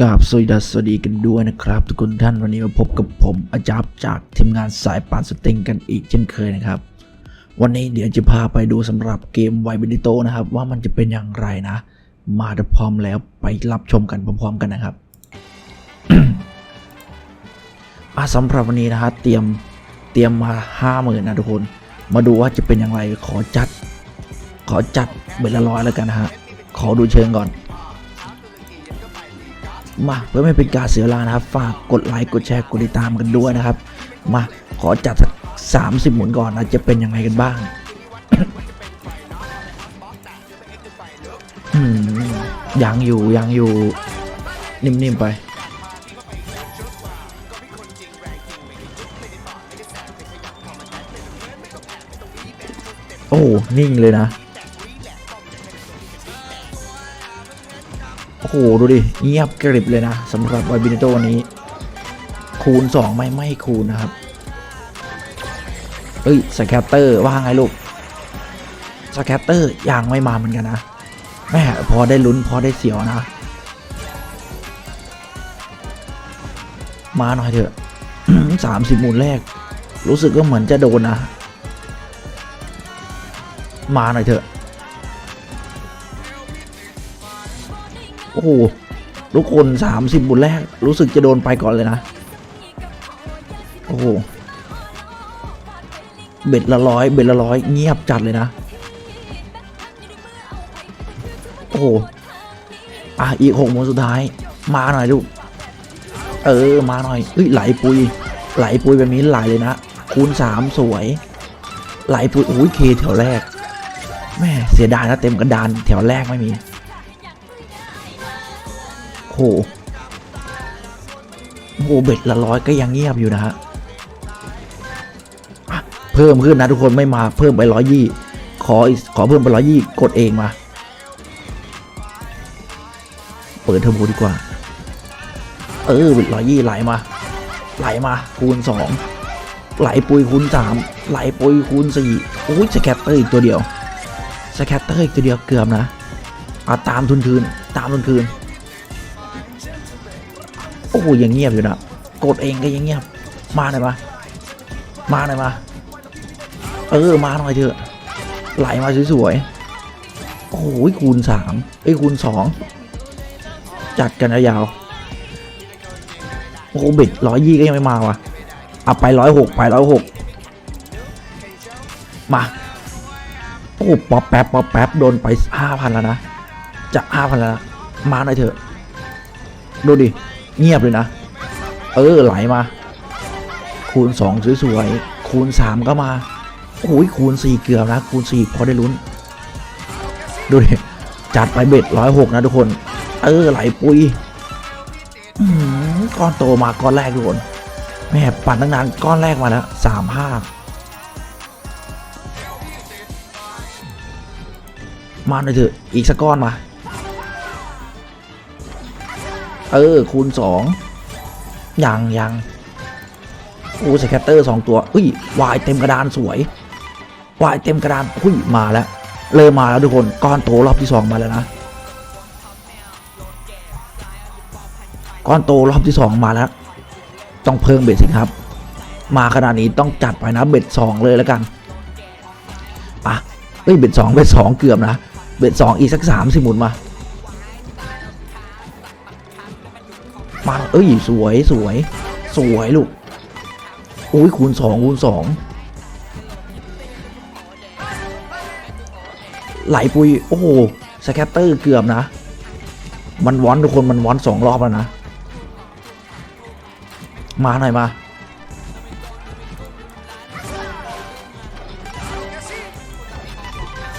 กราบสวัสดีสวัสดีกันด้วยนะครับ ทุกคนท่านวันนี้มาพบกับผมอาจารย์จากทีมงานสายปานสติงกันอีกเช่นเคยนะครับ วันนี้เดี๋ยวจะพาไปดูสำหรับเกมไวบิลิโตนะครับ ว่ามันจะเป็นอย่างไรนะ มาถ้าพร้อมแล้วไปรับชมกันพร้อมๆกันนะครับอะสำหรับวันนี้นะฮะเตรียมเตรียมมาห้าหมื่นนะทุกคน มาดูว่าจะเป็นอย่างไรขอจัด ขอจัดเบ็ดละร้อยแล้วกันนะฮะขอดูเชิงก่อน มาเพื่อไม่เป็นการเสียเวลานะครับฝากกดไลค์กดแชร์กดติดตามกันด้วยนะครับ มาขอจัดสักสามสิบหมุนก่อนนะจะเป็นยังไงกันบ้างยังอยู่ยังอยู่ นิ่มๆไปโอ้นิ่งเลยนะ หดูดิ เงียบกริบเลยนะสำหรับไวบินโตวันนี้ คูณ 2 ไม่ไม่คูณนะครับ เฮ้ยสแคตเตอร์ว่าไงลูกสแคตเตอร์ยังไม่มาเหมือนกันนะแม่พอได้ลุ้นพอได้เสียวนะ มาหน่อยเถอะสามสิบหมุนแรก รู้สึกก็เหมือนจะโดนนะ มาหน่อยเถอะ โอ้โหทุกคนสามสิบบุญแรก รู้สึกจะโดนไปก่อนเลยนะ โอ้โห เบ็ดละร้อยเบ็ดละร้อยเงียบจัดเลยนะ โอ้โห อะ อีกหกโมงสุดท้าย มาหน่อยลูก เออ มาหน่อยเฮ้ยไหลปุย ไหลปุยแบบนี้ไหลเลยนะ คูณสามสวย ไหลปุยโอ้ยเคแถวแรกแม่เสียดายนะเต็มกระดานแถวแรกไม่มี โหโอ้โหเบ็ดละร้อยก็ยังเงียบอยู่นะฮะเพิ่มขึ้นนะทุกคนไม่มาเพิ่มไปร้อยยี่ขออีกขอเพิ่มไปร้อยยี่กดเองมา เปิดเทอร์โบดีกว่า เออเบ็ดร้อยยี่ไหลมา ไหลมาคูณสองไหลปุยคูณสามไหลปุยคูณสี่โอ้ยสแคตเตอร์อีกตัวเดียวสแคตเตอร์อีกตัวเดียวเกือบนะเอาตามทุนคืน ตามทุนคืน โอ้โหยังเงียบอยู่นะกดเองก็ยังเงียบ มาหน่อยมามาหน่อยมาเออมาหน่อยเถอะไหลมาสวยๆ โอ้โหคูณสามเอ้คูณสองจัดกันยาวโอ้โหเบ็ดร้อยยี่ก็ยังไม่มาว่ะเอาไปร้อยหกไปร้อยหกมาโอ้โหป๊อปแป๊บป๊อปแป๊บโดนไปห้าพันแล้วนะจะห้าพันแล้วนะมาหน่อยเถอะดูดิ เงียบเลยนะ เออไหลมา คูณสองสวยๆ คูณสามก็มาโอ้ยคูณสี่เกือบนะ คูณสี่พอได้ลุ้น ดูดิ จัดไปเบ็ดร้อยหกนะทุกคน เออไหลปุยหือก้อนโตมาก้อนแรกทุกคนแม่ปั่นตั้งนานก้อนแรกมาแล้วสามห้ามาหน่อยเถอะอีกสักก้อนมา เออ คูณสองยังยังโอ้สแคตเตอร์สองตัวอุ้ยวายเต็มกระดานสวยวายเต็มกระดานอุ้ยมาแล้ว เริ่มมาแล้วทุกคนก้อนโตรอบที่สองมาแล้วนะก้อนโตรอบที่สองมาแล้ว ต้องเพิ่มเบ็ดสิครับ มาขนาดนี้ต้องจัดไปนะเบ็ดสองเลยแล้วกันอะเอ้ยเบ็ดสองเบ็ดสองเกือบนะเบ็ดสองอีกสักสามสิหมุนมา เอ้ยสวยสวย สวยลูกโอ้ยคูณสองคูณสองไหลปุยโอ้โหสแคตเตอร์เกือบนะ มันวอนทุกคนมันวอนสองรอบแล้วนะ มาหน่อยมา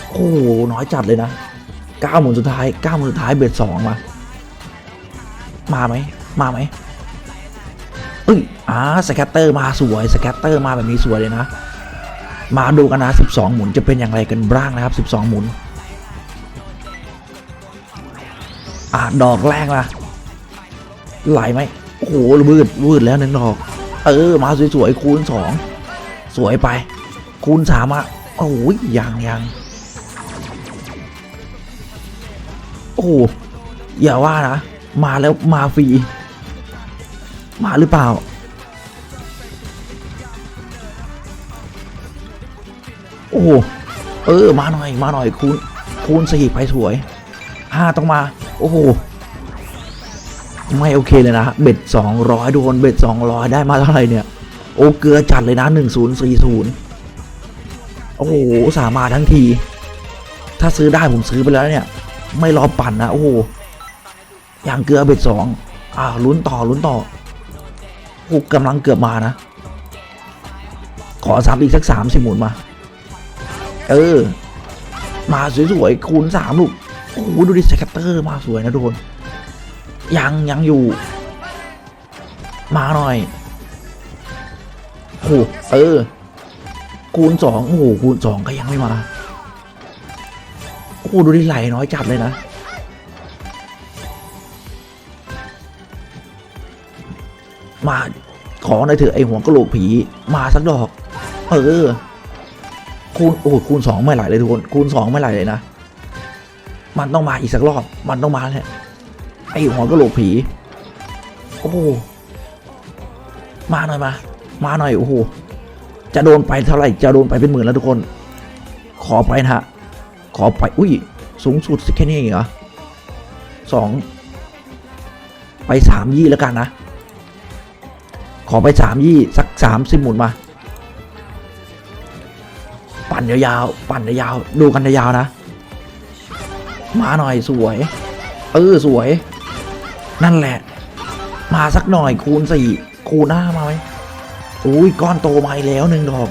โอ้โหน้อยจัดเลยนะเก้าหมุนสุดท้ายเก้าหมุนสุดท้ายเบ็ดสองมา มาไหม มาไหมเอ้ยอ่าสแคตเตอร์มาสวยสแคตเตอร์มาแบบนี้สวยเลยนะ มาดูกันนะ 12 หมุนจะเป็นอย่างไรกันบ้างนะครับ 12 หมุน อ่าดอกแรกละไหลไหมโอ้โหวืดวืดแล้วหนึ่งดอก เออ มาสวยๆคูณ 2 สวยไป คูณ3อะโอ้ยยังยังโอ้โหอย่าว่านะ มาแล้วมาฟรี มาหรือเปล่า โอ้โหเออ มาหน่อย มาหน่อยคูณคูณสี่ไปสวยห้าต้องมา โอ้โห ไม่โอเคเลยนะ เบ็ดสองร้อยโดนเบ็ดสองร้อยได้มาเท่าไหร่เนี่ย โอ้เกลือจัดเลยนะหนึ่งศูนย์สี่ศูนย์โอ้โห สามารถทั้งที ถ้าซื้อได้ผมซื้อไปแล้วเนี่ย ไม่รอปั่นนะ โอ้โห อย่างเกลือเบ็ดสองอ่าลุ้นต่อลุ้นต่อ โอ้กำลังเกือบมานะ ขอสามอีกสักสามสิหมุนมา เออ มาสวยๆคูณสามลูกโอ้โหดูดิสแคตเตอร์มาสวยนะทุกคน ยังยังอยู่ มาหน่อยโอ้เออ คูณสองโอ้โหคูณสองก็ยังไม่มาโอ้ดูดิไหลน้อยจัดเลยนะ มาขอหน่อยเถอะไอหัวกะโหลกผีมาสักดอก เออ คูณโอ้โหคูณสองไม่ไหลเลยทุกคน คูณสองไม่ไหลเลยนะ มันต้องมาอีกสักรอบ มันต้องมาแหละไอหัวกะโหลกผี โอ้มาหน่อยมา มาหน่อยโอ้โหจะโดนไปเท่าไหร่ จะโดนไปเป็นหมื่นแล้วทุกคน ขอไปนะฮะ ขอไป อุ้ย สูงสุดแค่นี้เหรอสอง ไปสามยี่แล้วกันนะ ขอไปสามยี่สักสามสิบหมุนมา ปั่นยาวๆปั่นยาวๆดูกันยาวๆนะ มาหน่อยสวยเออสวย นั่นแหละ มาสักหน่อยคูณสี่คูณห้ามาไหมอุ้ยก้อนโตมาแล้วหนึ่งดอก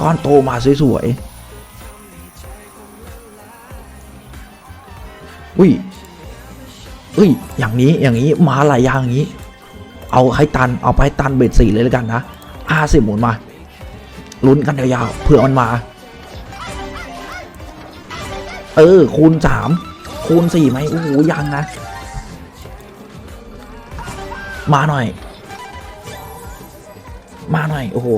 ก้อนโตมาสวยๆอุ้ยอุ้ยอย่างนี้อย่างนี้มาหลายอย่างอย่างนี้ เอาให้ตันเอาไปให้ตันเบ็ดสี่เลยแล้วกันนะห้าสิบหมุนมาลุ้นกันยาวๆเผื่อมันมา เออ คูณสามคูณสี่ไหมโอ้โหยังนะ มาหน่อย มาหน่อย โอ้โห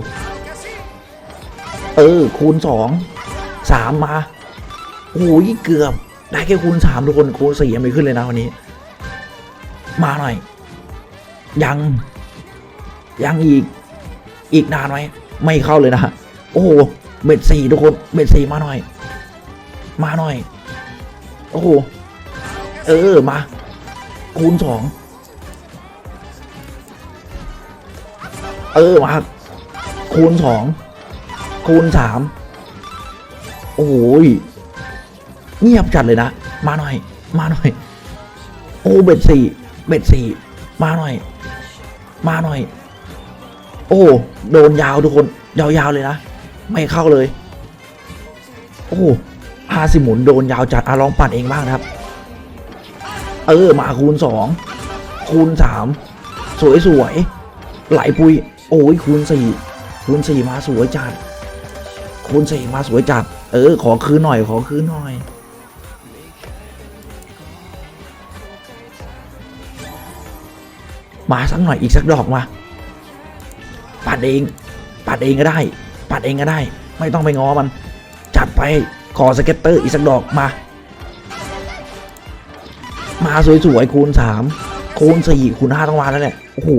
เออ คูณสองสามมาโอ้ยเกือบ ได้แค่คูณสามทุกคนคูณสี่ยังไม่ขึ้นเลยนะวันนี้ มาหน่อย ยัง ยังอีก อีกนานไหมไม่เข้าเลยนะโอ้โหเบ็ดสี่ทุกคนเบ็ดสี่มาหน่อย มาหน่อย โอ้โหเออมา คูณสองเออมาคูณสองคูณสามโอ้ยเงียบจัดเลยนะ มาหน่อย มาหน่อย โอ้เบ็ดสี่เบ็ดสี่ มาหน่อย มาหน่อย โอ้โดนยาวทุกคน ยาวๆเลยนะ ไม่เข้าเลย โอ้ห้าสิหมุนโดนยาวจัดอะลองปั่นเองบ้างนะครับ เออ มาคูณสองคูณสามสวยสวยๆไหลปุย โอ้ยคูณสี่คูณสี่มาสวยจัดคูณสี่มาสวยจัด เออ ขอคืนหน่อย ขอคืนหน่อย มาสักหน่อยอีกสักดอกมาปัดเองปัดเองก็ได้ปัดเองก็ได้ ไม่ต้องไปง้อมัน จัดไปขอสเก็ตเตอร์อีกสักดอกมา มาสวยๆคูณสามคูณสี่คูณห้าต้องมาแล้วแหละโอ้โห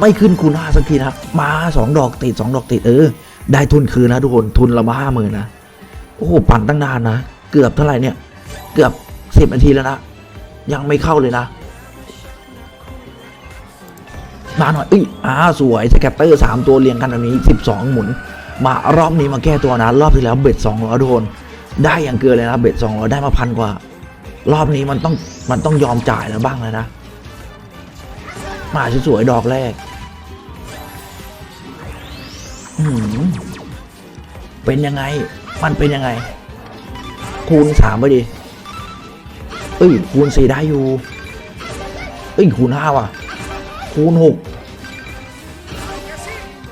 ไม่ขึ้นคูณห้าสักทีนะมาสองดอกติดสองดอกติดเออ ได้ทุนคืนนะทุกคนทุนละมาห้าหมื่นนะโอ้โหปั่นตั้งนานนะเกือบเท่าไหร่เนี่ย เกือบสิบนาทีแล้วนะยังไม่เข้าเลยนะ มาหน่อยอุ้ยอ่าสวยสแคปเตอร์สามตัวเรียงกันแบบนี้สิบสองหมุน มารอบนี้มาแก้ตัวนะ รอบที่แล้วเบ็ดสองร้อยโดน ได้อย่างเกินเลยนะเบ็ดสองร้อยได้มาพันกว่า รอบนี้มันต้องมันต้องยอมจ่ายแล้วบ้างเลยนะ มาสวยๆดอกแรกอืมเป็นยังไง มันเป็นยังไง คูณสามไปดิเอ้ยคูณสี่ได้อยู่ เอ้ยคูณห้าว่ะ คูณหก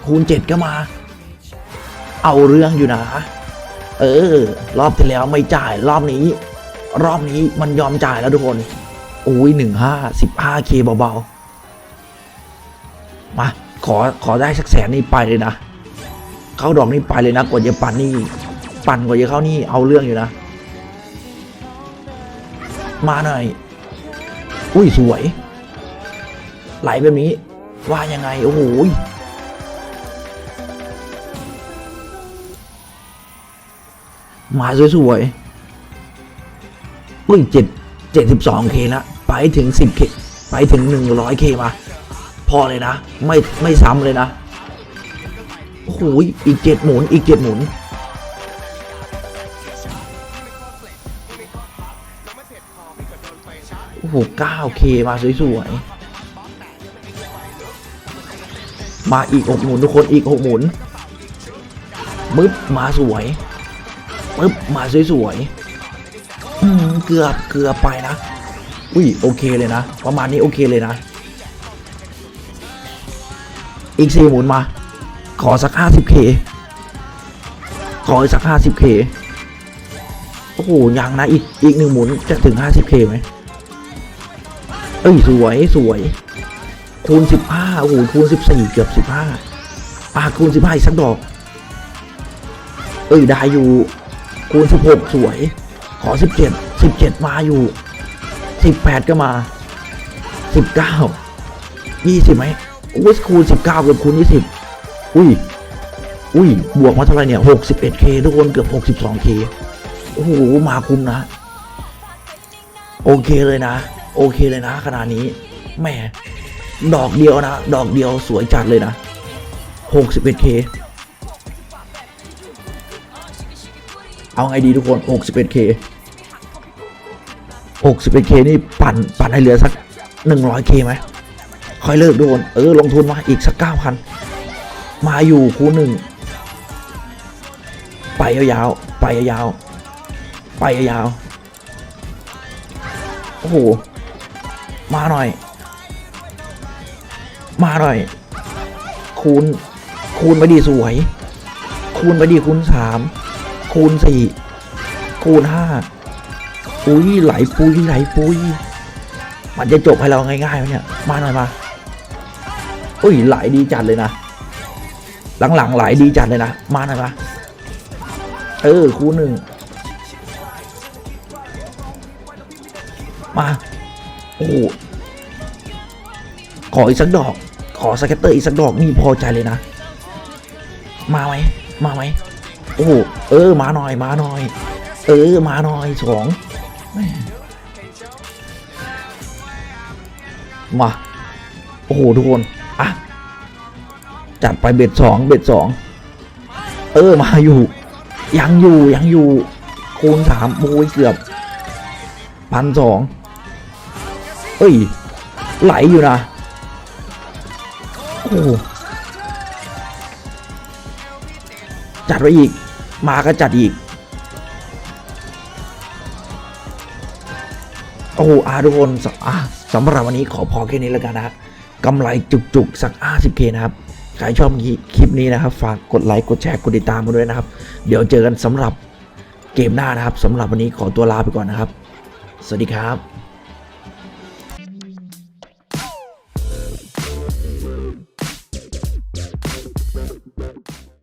คูณเจ็ดก็มา เอาเรื่องอยู่นะ เออ รอบที่แล้วไม่จ่ายรอบนี้ รอบนี้มันยอมจ่ายแล้วทุกคนโอ้ยหนึ่งห้าสิบห้าเคเบาๆ มา ขอขอได้สักแสนนี่ไปเลยนะ เข้าดอกนี่ไปเลยนะกว่าจะปั่นนี่ ปั่นกว่าจะเข้านี่เอาเรื่องอยู่นะ มาหน่อย อุ้ยสวย ไหลแบบนี้ว่ายังไง โอ้โห มาสวยๆอุ้ยเจ็ดเจ็ดสิบสองเคละไปถึงสิบเคไปถึงหนึ่งร้อยเคมา พอเลยนะ ไม่ไม่ซ้ำเลยนะโอ้โหยอีกเจ็ดหมุนอีกเจ็ดหมุนโอ้โห 9K มาสวยๆมาอีก6หมุนทุกคนอีก6หมุนปึ๊บมาสวย ปึ๊บมาสวยๆอืมเกือบเกือบไปนะ อุ้ยโอเคเลยนะ ประมาณนี้โอเคเลยนะ อีก4หมุนมา ขอสัก 50K ขออีกสัก 50K โอ้โหยังนะอีกอีกหนึ่งหมุนจะถึง 50K ไหมเอ้ยสวยสวย คูณสิบห้าโอ้โหคูณสิบสี่เกือบสิบห้าอะคูณสิบห้าอีกสักดอก เอ้ยได้อยู่ คูณสิบหกสวย ขอสิบเจ็ดสิบเจ็ดมาอยู่สิบแปดก็มาสิบเก้ายี่สิบไหมอุ้ยคูณสิบเก้าเกือบคูณยี่สิบอุ้ย อุ้ย บวกมาเท่าไหร่เนี่ยหกสิบเอ็ดเคทุกคนเกือบหกสิบสองเคโอ้โห มาคุ้มนะ โอเคเลยนะ โอเคเลยนะขนาดนี้แหมดอกเดียวนะ ดอกเดียวสวยจัดเลยนะ 61k เอาไงดีทุกคน 61k 61k นี่ปั่นปั่นให้เหลือสัก 100k ไหมค่อยเลิกโดนเออลงทุนมาอีกสัก 9,000 มาอยู่คูหนึ่งไปยาวๆไปยาวๆไปยาวๆโอ้โหมาหน่อย มาหน่อย คูณคูณไปดีสวย คูณไปดีคูณสาม คูณสี่คูณห้าปุ้ยไหลปุ้ยไหลปุ้ยมันจะจบให้เราง่ายๆไหมเนี่ย มาหน่อยมาอุ้ยไหลดีจัดเลยนะหลังๆไหลดีจัดเลยนะมาหน่อยมาเออคูณหนึ่งมาโอ้ขออีกสักดอก ขอสเก็ตเตอร์อีกสักดอกนี่พอใจเลยนะ มาไหมมาไหม โอ้โหเออมาหน่อยมาหน่อย เออมาหน่อยสองมาโอ้โหทุกคนอะจัดไปเบ็ดสองเบ็ดสองเออมาอยู่ ยังอยู่ยังอยู่คูณสามโอ้ยเกือบพันสองเอ้ย ไหลอยู่นะโอ้โหจัดไว้อีก มาก็จัดอีก โอ้โหอาทุกคนสอะสำหรับวันนี้ขอพอแค่นี้แล้วกันนะครับกำไรจุกๆ สัก 50k นะครับ ใครชอบคลิปนี้นะครับ ฝากกดไลค์ กดแชร์ กดติดตามมาด้วยนะครับ เดี๋ยวเจอกันสำหรับเกมหน้านะครับสำหรับวันนี้ขอตัวลาไปก่อนนะครับ สวัสดีครับ